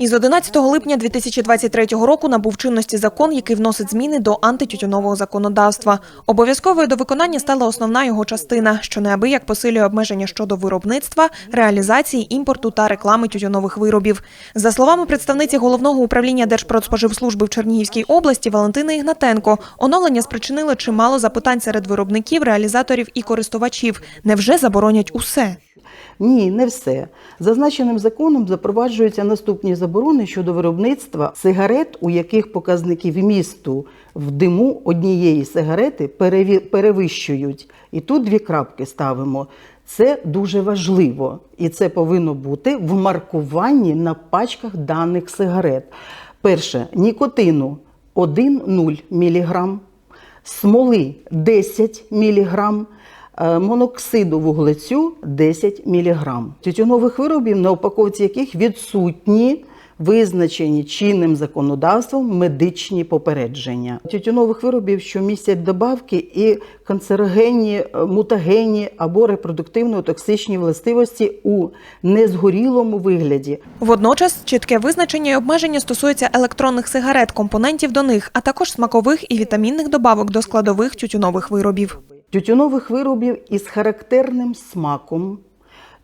Із 11 липня 2023 року набув чинності закон, який вносить зміни до антитютюнового законодавства. Обов'язковою до виконання стала основна його частина, що неабияк посилює обмеження щодо виробництва, реалізації, імпорту та реклами тютюнових виробів. За словами представниці головного управління Держпродспоживслужби в Чернігівській області Валентини Ігнатенко, оновлення спричинило чимало запитань серед виробників, реалізаторів і користувачів. Невже заборонять усе? Ні, не все. Зазначеним законом запроваджуються наступні заборони щодо виробництва сигарет, у яких показники вмісту в диму однієї сигарети перевищують. І тут дві крапки ставимо. Це дуже важливо, і це повинно бути в маркуванні на пачках даних сигарет. Перше нікотину 1,0 мг, смоли 10 мг, моноксиду вуглецю 10 мг. Тютюнових виробів, на упаковці яких відсутні визначені чинним законодавством медичні попередження. Тютюнових виробів, що містять добавки і канцерогенні, е, мутагенні або репродуктивно-токсичні властивості у незгорілому вигляді. Водночас чітке визначення і обмеження стосується електронних сигарет, компонентів до них, а також смакових і вітамінних добавок до складових тютюнових виробів. Тютюнових виробів із характерним смаком,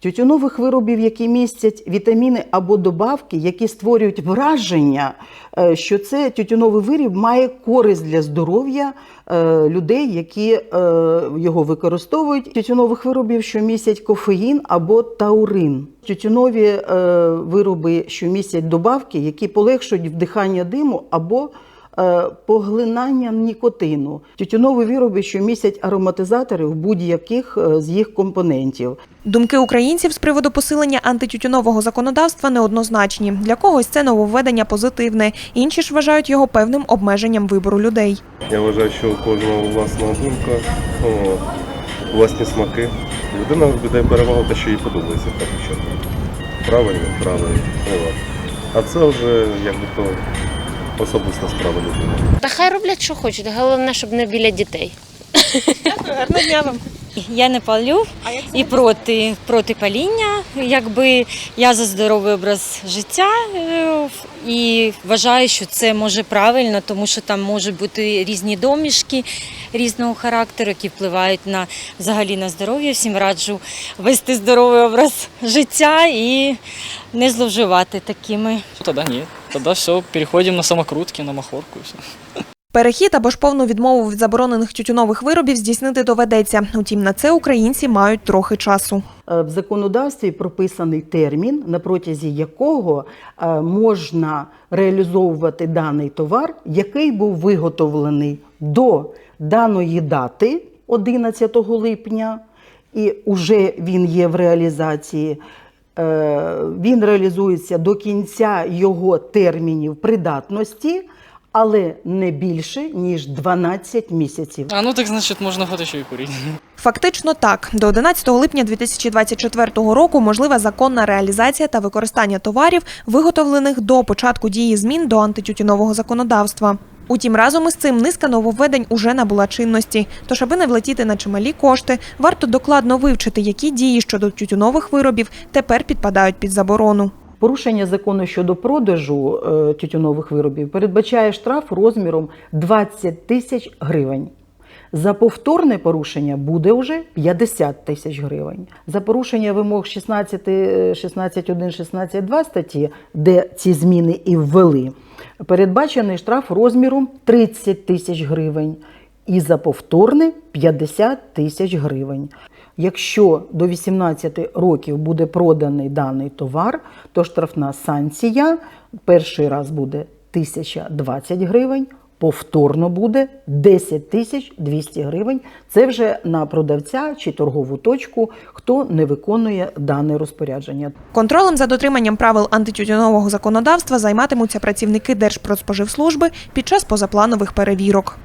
тютюнових виробів, які містять вітаміни або добавки, які створюють враження, е, що це тютюновий виріб має користь для здоров'я е, людей, які е, його використовують. Тютюнових виробів, що містять кофеїн або таурин. Тютюнові вироби, що містять добавки, які полегшують вдихання диму або е, поглинання нікотину, тютюнові вироби, що містять ароматизатори в будь-яких е, з їх компонентів. Думки українців з приводу посилення антитютюнового законодавства неоднозначні. Для когось це нововведення позитивне, інші ж вважають його певним обмеженням вибору людей. Я вважаю, що у кожного власна думка, власні смаки. Людина віддає перевагу те, що їй подобається першу чергу. Правильно, правильно. А це вже якби то особиста справа людини. Та хай роблять, що хочуть. Головне, щоб не біля дітей. Гарного дня вам. Я не палю і проти, проти паління. Якби я за здоровий образ життя е, і вважаю, що це може правильно, тому що там можуть бути різні домішки різного характеру, які впливають на взагалі на здоров'я. Всім раджу вести здоровий образ життя і не зловживати такими. Ну, Тогда Тогда все, переходим на самокрутки, на махорку и все. Перехід або ж повну відмову від заборонених тютюнових виробів здійснити доведеться. Утім, на це українці мають трохи часу. Е, В законодавстві прописаний термін, на протязі якого е, можна реалізовувати даний товар, який був виготовлений до даної дати 11 липня, і вже він є в реалізації. Е, Він реалізується до кінця його термінів придатності, але не більше ніж 12 місяців. А ну так значит можно год еще и курить. Фактично так. До 11 липня 2024 року можлива законна реалізація та використання товарів, виготовлених до початку дії змін до антитютюнового законодавства. Утім, разом із цим низка нововведень уже набула чинності. Тож, аби не влетіти на чималі кошти, варто докладно вивчити, які дії щодо тютюнових виробів тепер підпадають під заборону. Порушення закону щодо продажу е, тютюнових виробів передбачає штраф розміром 20 тисяч гривень. За повторне порушення буде вже 50 тисяч гривень. За порушення вимог 16, е, 16.1, 16.2 статті, де ці зміни і ввели, передбачений штраф розміром 30 тисяч гривень. І за повторне 50 тисяч гривень. Якщо до 18 років буде проданий даний товар, то штрафна санкція перший раз буде 1020 гривень, повторно буде 10 тисяч 200 гривень. Це вже на продавця чи торгову точку, хто не виконує дане розпорядження. Контролем за дотриманням правил антитютюнового законодавства займатимуться працівники Держпродспоживслужби під час позапланових перевірок.